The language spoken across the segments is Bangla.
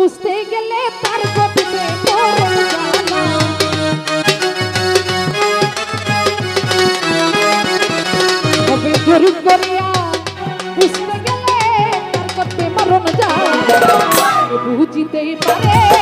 বুঝতে গেলে তার গতিতে গরিব গরিয়া বুঝতে গেলে তার কতে মরণ যায়। বুঝিতেই পারে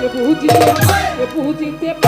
Eu burro de tempo, eu burro de tempo,